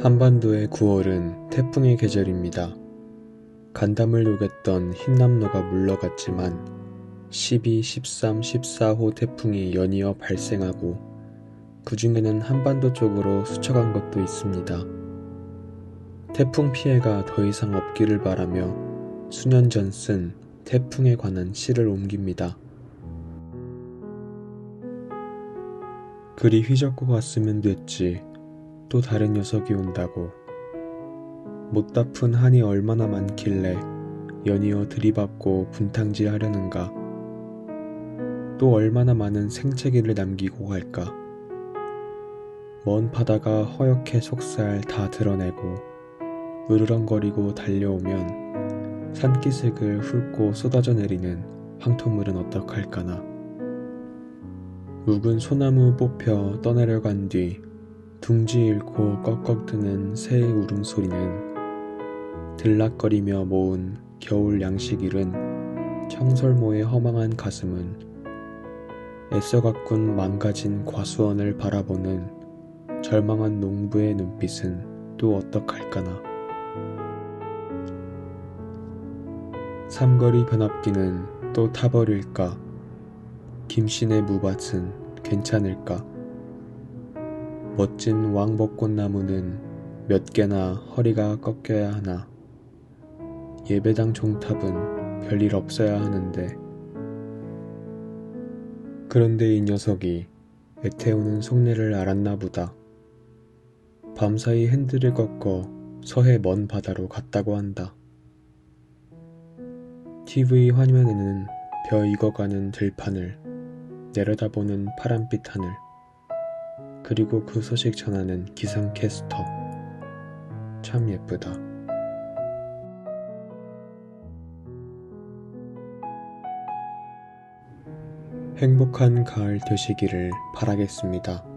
한반도의 9월은 태풍의 계절입니다. 간담을 녹였던 흰남노가 물러갔지만 12, 13, 14호 태풍이 연이어 발생하고 그 중에는 한반도 쪽으로 스쳐간 것도 있습니다. 태풍 피해가 더 이상 없기를 바라며 수년 전 쓴 태풍에 관한 시를 옮깁니다. 그리 휘젓고 갔으면 됐지. 또 다른 녀석이 온다고. 못 다푼 한이 얼마나 많길래 연이어 들이받고 분탕질 하려는가. 또 얼마나 많은 생채기를 남기고 갈까. 먼 바다가 허옇게 속살 다 드러내고 으르렁거리고 달려오면 산기슭을 훑고 쏟아져 내리는 황토물은 어떡할까나. 묵은 소나무 뽑혀 떠내려간 뒤 둥지 잃고 꺽꺽 드는 새의 울음소리는 들락거리며 모은 겨울 양식 잃은 청설모의 허망한 가슴은 애써 가꾼 망가진 과수원을 바라보는 절망한 농부의 눈빛은 또 어떡할까나. 삼거리 변압기는 또 타버릴까? 김신의 무밭은 괜찮을까? 멋진 왕벚꽃나무는 몇 개나 허리가 꺾여야 하나. 예배당 종탑은 별일 없어야 하는데. 그런데 이 녀석이 애태우는 속내를 알았나 보다. 밤사이 핸들을 꺾어 서해 먼 바다로 갔다고 한다. TV 화면에는 벼 익어가는 들판을 내려다보는 파란빛 하늘 그리고 그 소식 전하는 기상캐스터 참 예쁘다. 행복한 가을 되시기를 바라겠습니다.